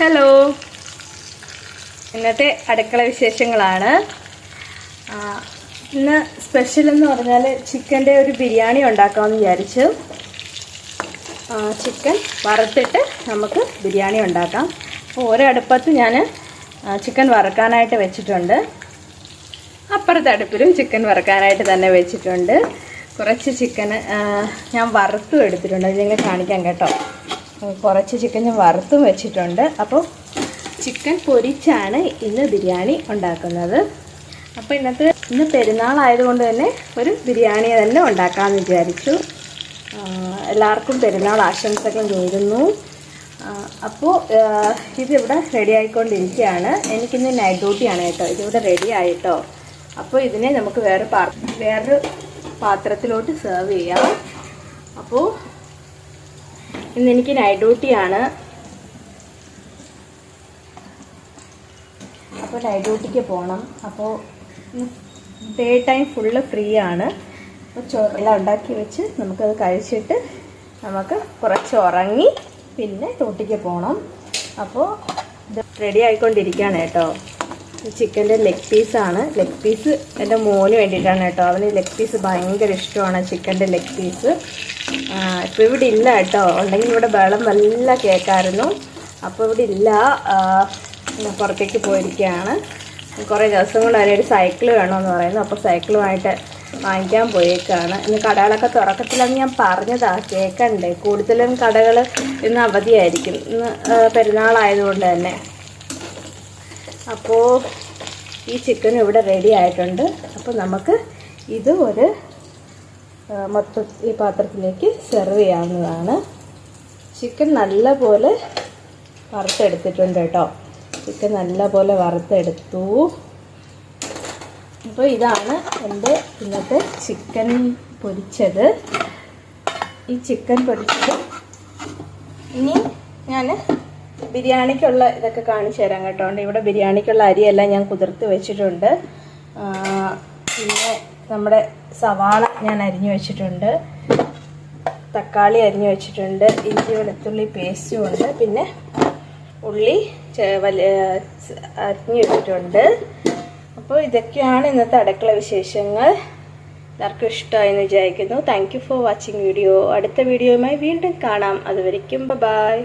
Hello ഇന്നത്തെ അടുക്കള വിശേഷങ്ങളാണ്. ഇന്ന് സ്പെഷ്യൽ എന്ന് പറഞ്ഞാൽ ചിക്കന്റെ ഒരു ബിരിയാണി ഉണ്ടാക്കാമെന്ന് വിചാരിച്ചു. ചിക്കൻ വറുത്തിട്ട് നമുക്ക് ബിരിയാണി ഉണ്ടാക്കാം. അപ്പോൾ ഒരടുപ്പത്ത് ഞാൻ ചിക്കൻ വറുക്കാനായിട്ട് വെച്ചിട്ടുണ്ട്. അപ്പുറത്തെ അടുപ്പിലും ചിക്കൻ വറുക്കാനായിട്ട് തന്നെ വെച്ചിട്ടുണ്ട്. കുറച്ച് ചിക്കൻ ഞാൻ വറുത്തും എടുത്തിട്ടുണ്ട്. അത് നിങ്ങൾ കാണിക്കാം കേട്ടോ. കുറച്ച് ചിക്കൻ ഞാൻ വറുത്തും വെച്ചിട്ടുണ്ട്. അപ്പോൾ ചിക്കൻ പൊരിച്ചാണ് ഇന്ന് ബിരിയാണി ഉണ്ടാക്കുന്നത്. അപ്പോൾ ഇന്നത്തെ ഇന്ന് പെരുന്നാളായതുകൊണ്ട് തന്നെ ഒരു ബിരിയാണി തന്നെ ഉണ്ടാക്കാമെന്ന് വിചാരിച്ചു. എല്ലാവർക്കും പെരുന്നാൾ ആശംസകൾ നേരുന്നു. അപ്പോൾ ഇതിവിടെ റെഡി ആയിക്കൊണ്ടിരിക്കുകയാണ്. എനിക്കിന്ന് നൈറ്റ് ഡ്യൂട്ടിയാണ് കേട്ടോ. ഇതിവിടെ റെഡി ആയിട്ടോ. അപ്പോൾ ഇതിനെ നമുക്ക് വേറെ പാ വേറൊരു പാത്രത്തിലോട്ട് സെർവ് ചെയ്യാം. അപ്പോൾ ഇന്ന് എനിക്ക് നൈറ്റ് ഡ്യൂട്ടിയാണ് അപ്പോൾ നൈറ്റ് ഡ്യൂട്ടിക്ക് പോകണം അപ്പോൾ ഡേ ടൈം ഫുള്ള് ഫ്രീ ആണ്. അപ്പോൾ ചോറെല്ലാം ഉണ്ടാക്കി വെച്ച് നമുക്കത് കഴിച്ചിട്ട് നമുക്ക് കുറച്ച് ഉറങ്ങി പിന്നെ ഡ്യൂട്ടിക്ക് പോകണം അപ്പോൾ ഇത് റെഡി ആയിക്കൊണ്ടിരിക്കുകയാണ് കേട്ടോ. ചിക്കന്റെ ലെഗ് പീസാണ് ലെഗ് പീസ് എന്റെ മോന് വേണ്ടിയിട്ടാണ് കേട്ടോ. അവന് ലെഗ് പീസ് ഭയങ്കര ഇഷ്ടമാണ് ചിക്കന്റെ ലെഗ് പീസ് ഇപ്പോൾ ഇവിടെ ഇല്ല കേട്ടോ. ഉണ്ടെങ്കിൽ ഇവിടെ വെള്ളം നല്ല കേൾക്കായിരുന്നു അപ്പോൾ ഇവിടെ ഇല്ല. പുറത്തേക്ക് പോയിരിക്കുകയാണ്. കുറേ ദിവസം കൊണ്ട് അതിനൊരു സൈക്കിൾ വേണമെന്ന് പറയുന്നു. അപ്പോൾ സൈക്കിളുമായിട്ട് വാങ്ങിക്കാൻ പോയേക്കാണ്. ഇന്ന് കടകളൊക്കെ തുറക്കത്തില്ലെന്ന് ഞാൻ പറഞ്ഞതാ. കേൾക്കണ്ടേ കൂടുതലും കടകൾ ഇന്ന് അവധിയായിരിക്കും. ഇന്ന് പെരുന്നാളായതുകൊണ്ട് തന്നെ. അപ്പോൾ ഈ ചിക്കൻ ഇവിടെ റെഡി ആയിട്ടുണ്ട്. അപ്പോൾ നമുക്ക് ഇത് ഒരു മൊത്തം ഈ പാത്രത്തിലേക്ക് സെർവ് ചെയ്യാവുന്നതാണ്. ചിക്കൻ നല്ലപോലെ വറുത്തെടുത്തിട്ടുണ്ട് കേട്ടോ. ചിക്കൻ നല്ലപോലെ വറുത്തെടുത്തു. അപ്പോൾ ഇതാണ് എന്റെ ഇന്നത്തെ ചിക്കൻ പൊരിച്ചത്. ഈ ചിക്കൻ പൊരിച്ചത് ഇനി ഞാൻ ബിരിയാണിക്കുള്ള ഇതൊക്കെ കാണിച്ചു തരാം കേട്ടോണ്ട് ഇവിടെ ബിരിയാണിക്കുള്ള അരിയെല്ലാം ഞാൻ കുതിർത്ത് വെച്ചിട്ടുണ്ട്. പിന്നെ നമ്മുടെ സവാള ഞാൻ അരിഞ്ഞു വെച്ചിട്ടുണ്ട്. തക്കാളി അരിഞ്ഞു വെച്ചിട്ടുണ്ട്. ഇഞ്ചി വെളുത്തുള്ളി പേസ്റ്റും ഉണ്ട്. പിന്നെ ഉള്ളി അരിഞ്ഞു വെച്ചിട്ടുണ്ട്. അപ്പോൾ ഇതൊക്കെയാണ് ഇന്നത്തെ അടുക്കള വിശേഷങ്ങൾ. എല്ലാവർക്കും ഇഷ്ടമായെന്ന് വിചാരിക്കുന്നു. Thank you for watching video അടുത്ത വീഡിയോയുമായി വീണ്ടും കാണാം. അതുവരയ്ക്കും ബൈ